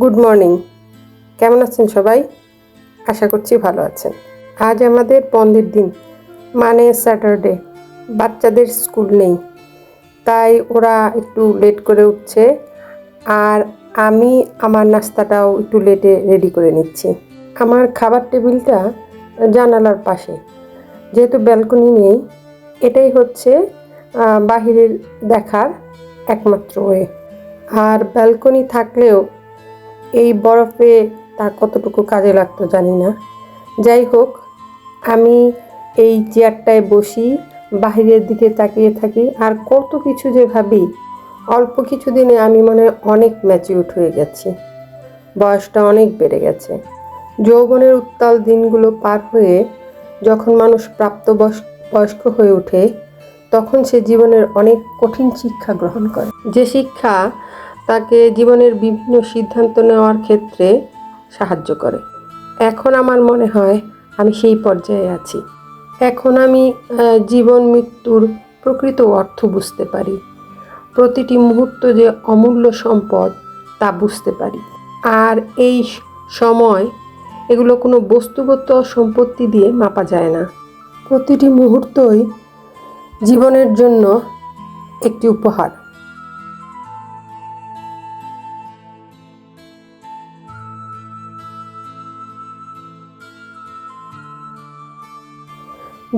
Good morning কেমন আছেন সবাই? আশা করছি ভালো আছেন। আজ আমাদের বন্ধের দিন মানে স্যাটারডে বাচ্চাদের স্কুল নেই, তাই ওরা একটু লেট করে উঠছে, আর আমি আমার নাস্তাটাও একটু লেটে রেডি করে নিচ্ছি। আমার খাবার টেবিলটা জানালার পাশে, যেহেতু ব্যালকনি নেই, এটাই হচ্ছে বাহিরের দেখার একমাত্র ওয়ে। আর ব্যালকনি থাকলেও এই বরফে তা কতটুকু কাজে লাগতো জানি না। যাই হোক, আমি এই চেয়ারটায় বসি, বাহিরের দিকে তাকিয়ে থাকি, আর কত কিছু যে ভাবি, অল্প কিছু দিনে আমি মনে অনেক ম্যাচিউট হয়ে গেছি। বয়সটা অনেক বেড়ে গেছে। যৌবনের উত্তাল দিনগুলো পার হয়ে যখন মানুষ প্রাপ্ত বয়স- বয়স্ক হয়ে ওঠে, তখন সে জীবনের অনেক কঠিন শিক্ষা গ্রহণ করে। যে শিক্ষা তাকে জীবনের বিভিন্ন সিদ্ধান্ত নেওয়ার ক্ষেত্রে সাহায্য করে। এখন আমার মনে হয় আমি সেই পর্যায়ে আছি। এখন আমি জীবন মৃত্যুর প্রকৃত অর্থ বুঝতে পারি। প্রতিটি মুহূর্ত যে অমূল্য সম্পদ তা বুঝতে পারি। আর এই সময় এগুলো কোনো বস্তুগত সম্পত্তি দিয়ে মাপা যায় না। প্রতিটি মুহূর্তই জীবনের জন্য একটি উপহার।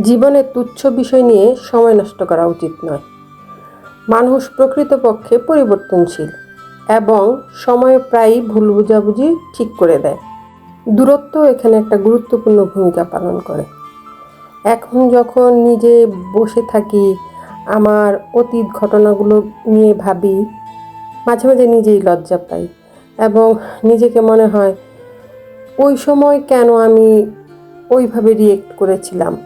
জীবনের তুচ্ছ বিষয় নিয়ে সময় নষ্ট করা উচিত নয়। মানুষ প্রকৃতপক্ষে পরিবর্তনশীল এবং সময় প্রায়ই ভুল বুঝাবুঝি ঠিক করে দেয়। দূরত্ব এখানে একটা গুরুত্বপূর্ণ ভূমিকা পালন করে। এখন যখন নিজে বসে থাকি, আমার অতীত ঘটনাগুলো নিয়ে ভাবি, মাঝে মাঝে নিজেই লজ্জা পাই এবং নিজেকে মনে হয়, ওই সময় কেন আমি ওইভাবে রিয়েক্ট করেছিলাম?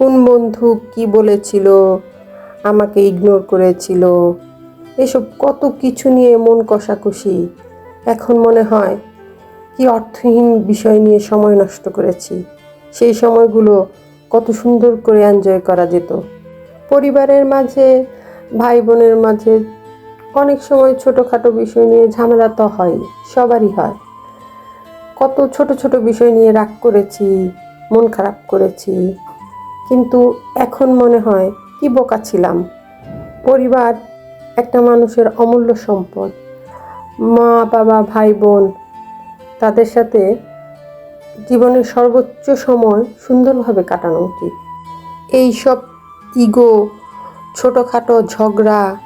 কোন বন্ধু কি বলেছিল, আমাকে ইগনোর করেছিল, এসব কত কিছু নিয়ে মন কষাকষি। এখন মনে হয় কি অর্থহীন বিষয় নিয়ে সময় নষ্ট করেছি। সেই সময়গুলো কত সুন্দর করে এনজয় করা যেত। পরিবারের মাঝে ভাই বোনের মাঝে অনেক সময় ছোটোখাটো বিষয় নিয়ে ঝামেলা তো হয়, সবারই হয়। কত ছোট ছোট বিষয় নিয়ে রাগ করেছি, মন খারাপ করেছি কিন্তু এখন মনে হয় কি বোকা ছিলাম। পরিবার একটা মানুষের অমূল্য সম্পদ। মা, বাবা ভাই বোন তাদের সাথে জীবনের সর্বোচ্চ সময় সুন্দরভাবে কাটানো উচিত। এইসব ইগো, ছোটোখাটো ঝগড়া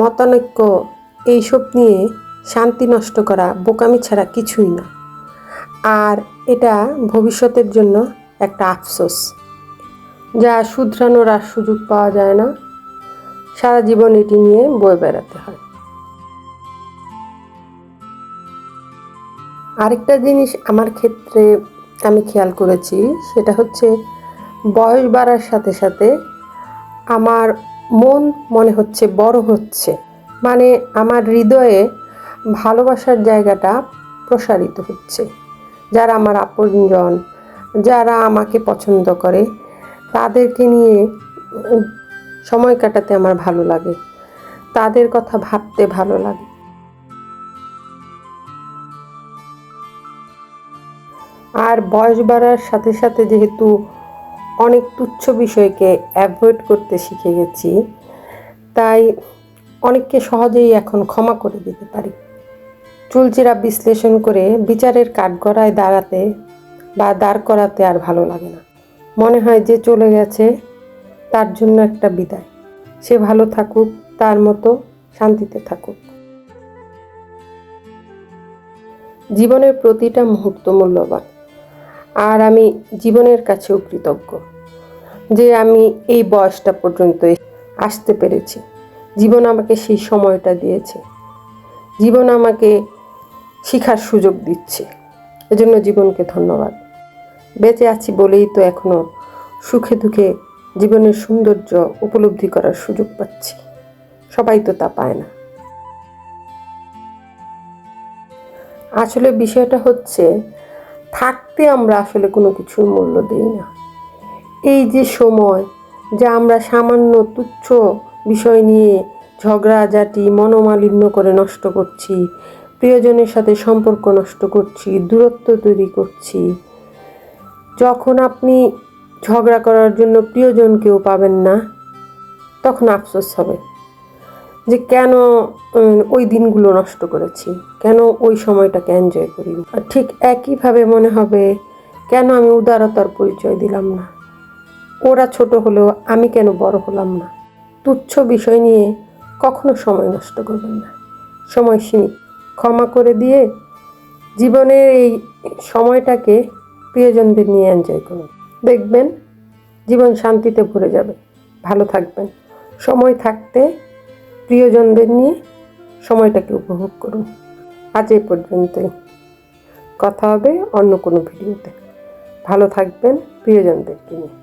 মতানৈক্য এইসব নিয়ে শান্তি নষ্ট করা, বোকামি ছাড়া কিছুই না। আর এটা ভবিষ্যতের জন্য একটা আফসোস। যা শুধরানোর আর সুযোগ পাওয়া যায় না। সারা জীবন এটি নিয়ে বয়ে বেড়াতে হয়। আরেকটা জিনিস আমার ক্ষেত্রে আমি খেয়াল করেছি, সেটা হচ্ছে বয়স বাড়ার সাথে সাথে আমার মন মনে হচ্ছে বড় হচ্ছে। মানে আমার হৃদয়ে ভালোবাসার জায়গাটা প্রসারিত হচ্ছে। যারা আমার আপনজন, যারা আমাকে পছন্দ করে তাদেরকে নিয়ে সময় কাটাতে আমার ভালো লাগে। তাদের কথা ভাবতে ভালো লাগে। আর বয়স বাড়ার সাথে সাথে যেহেতু অনেক তুচ্ছ বিষয়কে অ্যাভয়েড করতে শিখে গেছি, তাই অনেককে সহজেই এখন ক্ষমা করে দিতে পারি। চুলচেরা বিশ্লেষণ করে বিচারের কাঠগড়ায় দাঁড়াতে বা দাঁড় করাতে আর ভালো লাগে না। মনে হয় যে চলে গেছে, তার জন্য একটা বিদায়। সে ভালো থাকুক, তার মতো শান্তিতে থাকুক। জীবনের প্রতিটা মুহূর্ত মূল্যবান, আর আমি জীবনের কাছেও কৃতজ্ঞ যে আমি এই বয়সটা পর্যন্ত আসতে পেরেছি। জীবন আমাকে সেই সময়টা দিয়েছে। জীবন আমাকে শিখার সুযোগ দিচ্ছে। এজন্য জীবনকে ধন্যবাদ। বেঁচে আছি বলেই তো এখনও সুখে দুঃখে জীবনের সৌন্দর্য উপলব্ধি করার সুযোগ পাচ্ছি। সবাই তো তা পায় না। আসলে বিষয়টা হচ্ছে, থাকতে আমরা আসলে কোনো কিছুর মূল্য দিই না। এই যে সময় যা আমরা সামান্য তুচ্ছ বিষয় নিয়ে ঝগড়াঝাটি, মনোমালিন্য করে নষ্ট করছি, প্রিয়জনের সাথে সম্পর্ক নষ্ট করছি, দূরত্ব তৈরি করছি যখন আপনি ঝগড়া করার জন্য প্রিয়জনকেও পাবেন না, তখন আফসোস হবে যে কেন ওই দিনগুলো নষ্ট করেছি, কেন ওই সময়টাকে এনজয় করি আর ঠিক একইভাবে মনে হবে, কেন আমি উদারতার পরিচয় দিলাম না? ওরা ছোট হলেও আমি কেন বড় হলাম না? তুচ্ছ বিষয় নিয়ে কখনো সময় নষ্ট করবেন না। সময় সীমিত। ক্ষমা করে দিয়ে জীবনের এই সময়টাকে প্রিয়জনদের নিয়ে এনজয় করুন। দেখবেন জীবন শান্তিতে ভরে যাবে। ভালো থাকবেন। সময় থাকতে প্রিয়জনদের নিয়ে সময়টাকে উপভোগ করুন। আজ এই পর্যন্তই। কথা হবে অন্য কোনো ভিডিওতে। ভালো থাকবেন প্রিয়জনদেরকে নিয়ে।